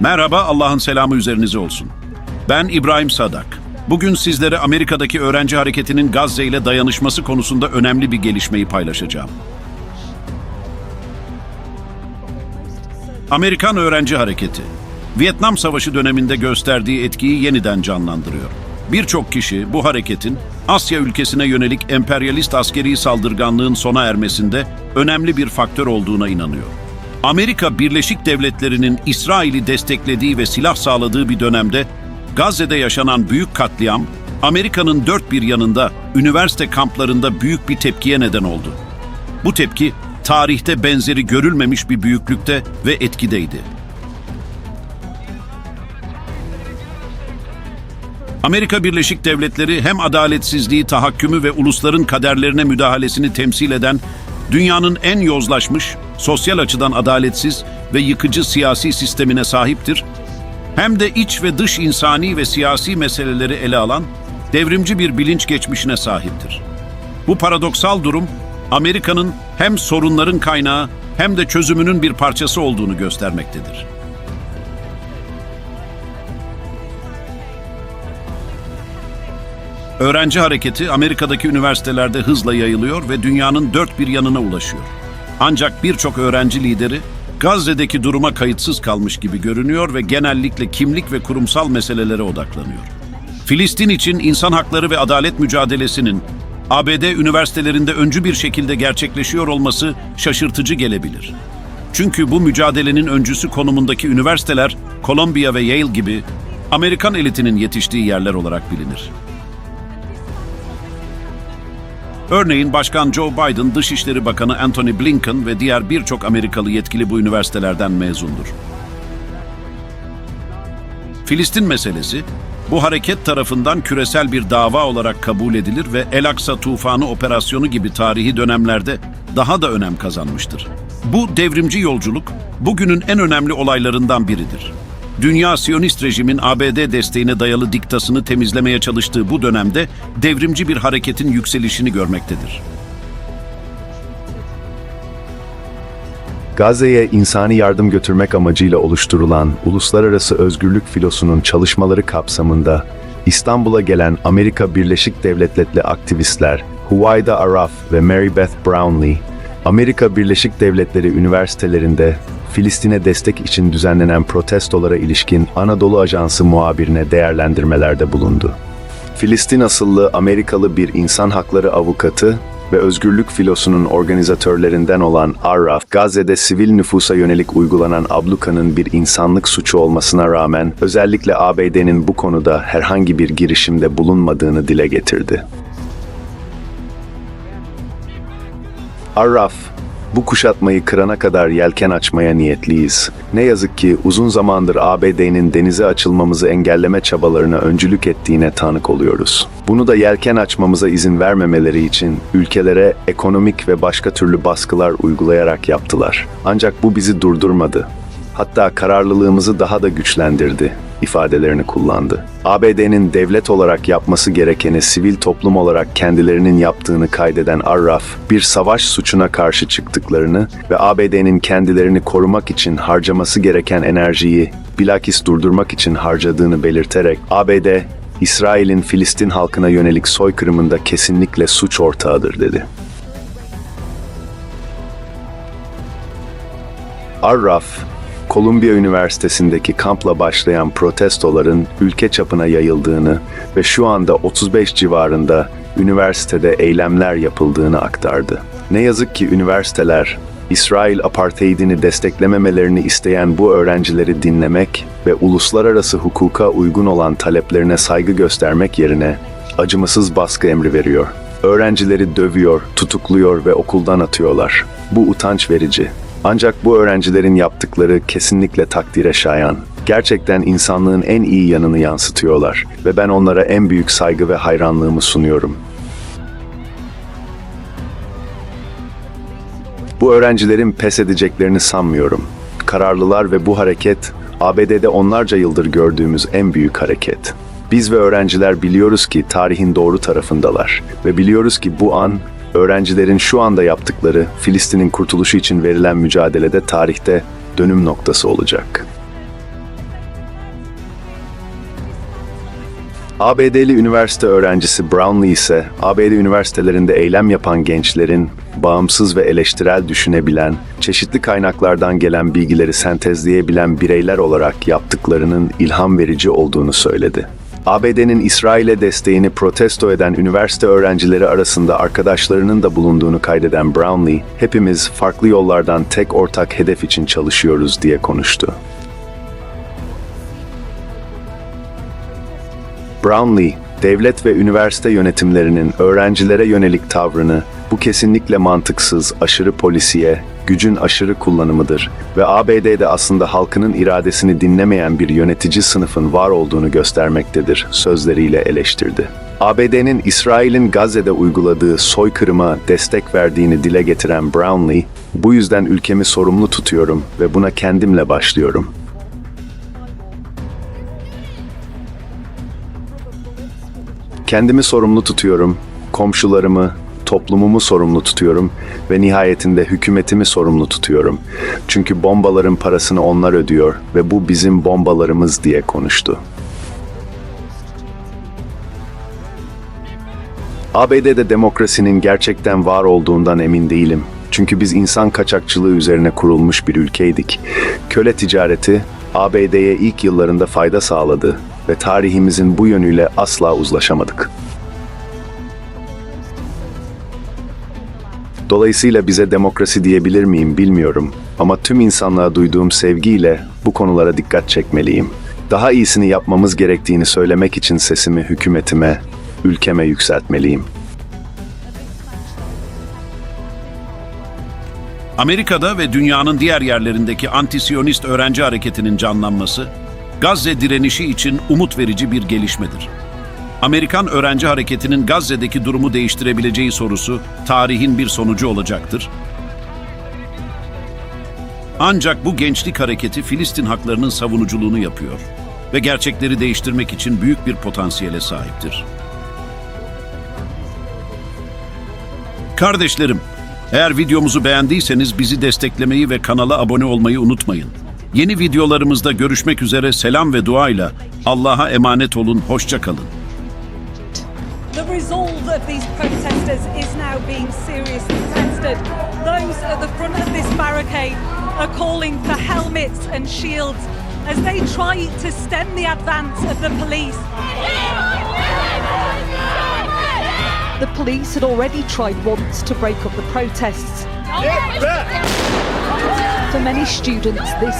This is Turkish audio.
Merhaba, Allah'ın selamı üzerinize olsun. Ben İbrahim Sadak. Bugün sizlere Amerika'daki öğrenci hareketinin Gazze ile dayanışması konusunda önemli bir gelişmeyi paylaşacağım. Amerikan Öğrenci Hareketi, Vietnam Savaşı döneminde gösterdiği etkiyi yeniden canlandırıyor. Birçok kişi bu hareketin Asya ülkesine yönelik emperyalist askeri saldırganlığın sona ermesinde önemli bir faktör olduğuna inanıyor. Amerika Birleşik Devletleri'nin İsrail'i desteklediği ve silah sağladığı bir dönemde Gazze'de yaşanan büyük katliam, Amerika'nın dört bir yanında üniversite kamplarında büyük bir tepkiye neden oldu. Bu tepki tarihte benzeri görülmemiş bir büyüklükte ve etkideydi. Amerika Birleşik Devletleri hem adaletsizliği, tahakkümü ve ulusların kaderlerine müdahalesini temsil eden dünyanın en yozlaşmış, sosyal açıdan adaletsiz ve yıkıcı siyasi sistemine sahiptir, hem de iç ve dış insani ve siyasi meseleleri ele alan devrimci bir bilinç geçmişine sahiptir. Bu paradoksal durum, Amerika'nın hem sorunların kaynağı hem de çözümünün bir parçası olduğunu göstermektedir. Öğrenci hareketi Amerika'daki üniversitelerde hızla yayılıyor ve dünyanın dört bir yanına ulaşıyor. Ancak birçok öğrenci lideri Gazze'deki duruma kayıtsız kalmış gibi görünüyor ve genellikle kimlik ve kurumsal meselelere odaklanıyor. Filistin için insan hakları ve adalet mücadelesinin ABD üniversitelerinde öncü bir şekilde gerçekleşiyor olması şaşırtıcı gelebilir. Çünkü bu mücadelenin öncüsü konumundaki üniversiteler Columbia ve Yale gibi Amerikan elitinin yetiştiği yerler olarak bilinir. Örneğin Başkan Joe Biden, Dışişleri Bakanı Antony Blinken ve diğer birçok Amerikalı yetkili bu üniversitelerden mezundur. Filistin meselesi, bu hareket tarafından küresel bir dava olarak kabul edilir ve El Aksa Tufanı operasyonu gibi tarihi dönemlerde daha da önem kazanmıştır. Bu devrimci yolculuk, bugünün en önemli olaylarından biridir. Dünya Siyonist rejimin ABD desteğine dayalı diktasını temizlemeye çalıştığı bu dönemde devrimci bir hareketin yükselişini görmektedir. Gazze'ye insani yardım götürmek amacıyla oluşturulan Uluslararası Özgürlük Filosu'nun çalışmaları kapsamında İstanbul'a gelen Amerika Birleşik Devletleri aktivistler Huwayda Araf ve Mary Beth Brownlee, Amerika Birleşik Devletleri üniversitelerinde Filistin'e destek için düzenlenen protestolara ilişkin Anadolu Ajansı muhabirine değerlendirmelerde bulundu. Filistin asıllı Amerikalı bir insan hakları avukatı ve özgürlük filosunun organizatörlerinden olan Arraf, Gazze'de sivil nüfusa yönelik uygulanan ablukanın bir insanlık suçu olmasına rağmen özellikle ABD'nin bu konuda herhangi bir girişimde bulunmadığını dile getirdi. Arraf, bu kuşatmayı kırana kadar yelken açmaya niyetliyiz. Ne yazık ki uzun zamandır ABD'nin denize açılmamızı engelleme çabalarına öncülük ettiğine tanık oluyoruz. Bunu da yelken açmamıza izin vermemeleri için ülkelere ekonomik ve başka türlü baskılar uygulayarak yaptılar. Ancak bu bizi durdurmadı. Hatta kararlılığımızı daha da güçlendirdi ifadelerini kullandı. ABD'nin devlet olarak yapması gerekeni sivil toplum olarak kendilerinin yaptığını kaydeden Arraf, bir savaş suçuna karşı çıktıklarını ve ABD'nin kendilerini korumak için harcaması gereken enerjiyi bilakis durdurmak için harcadığını belirterek ABD, İsrail'in Filistin halkına yönelik soykırımında kesinlikle suç ortağıdır dedi. Arraf, Kolumbiya Üniversitesi'ndeki kampla başlayan protestoların ülke çapına yayıldığını ve şu anda 35 civarında üniversitede eylemler yapıldığını aktardı. Ne yazık ki üniversiteler, İsrail apartheidini desteklememelerini isteyen bu öğrencileri dinlemek ve uluslararası hukuka uygun olan taleplerine saygı göstermek yerine acımasız baskı emri veriyor. Öğrencileri dövüyor, tutukluyor ve okuldan atıyorlar. Bu utanç verici. Ancak bu öğrencilerin yaptıkları kesinlikle takdire şayan. Gerçekten insanlığın en iyi yanını yansıtıyorlar ve ben onlara en büyük saygı ve hayranlığımı sunuyorum. Bu öğrencilerin pes edeceklerini sanmıyorum. Kararlılar ve bu hareket ABD'de onlarca yıldır gördüğümüz en büyük hareket. Biz ve öğrenciler biliyoruz ki tarihin doğru tarafındalar ve biliyoruz ki bu an Öğrencilerin şu anda yaptıkları Filistin'in kurtuluşu için verilen mücadelede tarihte dönüm noktası olacak. ABD'li üniversite öğrencisi Brownlee ise ABD üniversitelerinde eylem yapan gençlerin bağımsız ve eleştirel düşünebilen, çeşitli kaynaklardan gelen bilgileri sentezleyebilen bireyler olarak yaptıklarının ilham verici olduğunu söyledi. ABD'nin İsrail'e desteğini protesto eden üniversite öğrencileri arasında arkadaşlarının da bulunduğunu kaydeden Brownlee, hepimiz farklı yollardan tek ortak hedef için çalışıyoruz diye konuştu. Brownlee, devlet ve üniversite yönetimlerinin öğrencilere yönelik tavrını bu kesinlikle mantıksız, aşırı polisiye, gücün aşırı kullanımıdır ve ABD'de aslında halkının iradesini dinlemeyen bir yönetici sınıfın var olduğunu göstermektedir sözleriyle eleştirdi. ABD'nin İsrail'in Gazze'de uyguladığı soykırıma destek verdiğini dile getiren Brownlee, bu yüzden ülkemi sorumlu tutuyorum ve buna kendimle başlıyorum. Kendimi sorumlu tutuyorum, komşularımı, toplumumu sorumlu tutuyorum ve nihayetinde hükümetimi sorumlu tutuyorum. Çünkü bombaların parasını onlar ödüyor ve bu bizim bombalarımız diye konuştu. ABD'de demokrasinin gerçekten var olduğundan emin değilim. Çünkü biz insan kaçakçılığı üzerine kurulmuş bir ülkeydik. Köle ticareti ABD'ye ilk yıllarında fayda sağladı ve tarihimizin bu yönüyle asla uzlaşamadık. Dolayısıyla bize demokrasi diyebilir miyim bilmiyorum ama tüm insanlığa duyduğum sevgiyle bu konulara dikkat çekmeliyim. Daha iyisini yapmamız gerektiğini söylemek için sesimi hükümetime, ülkeme yükseltmeliyim. Amerika'da ve dünyanın diğer yerlerindeki antisiyonist öğrenci hareketinin canlanması, Gazze direnişi için umut verici bir gelişmedir. Amerikan öğrenci hareketinin Gazze'deki durumu değiştirebileceği sorusu tarihin bir sonucu olacaktır. Ancak bu gençlik hareketi Filistin haklarının savunuculuğunu yapıyor ve gerçekleri değiştirmek için büyük bir potansiyele sahiptir. Kardeşlerim, eğer videomuzu beğendiyseniz bizi desteklemeyi ve kanala abone olmayı unutmayın. Yeni videolarımızda görüşmek üzere selam ve duayla Allah'a emanet olun, hoşça kalın. The resolve of these protesters is now being seriously tested. Those at the front of this barricade are calling for helmets and shields as they try to stem the advance of the police. The police had already tried once to break up the protests. For many students, this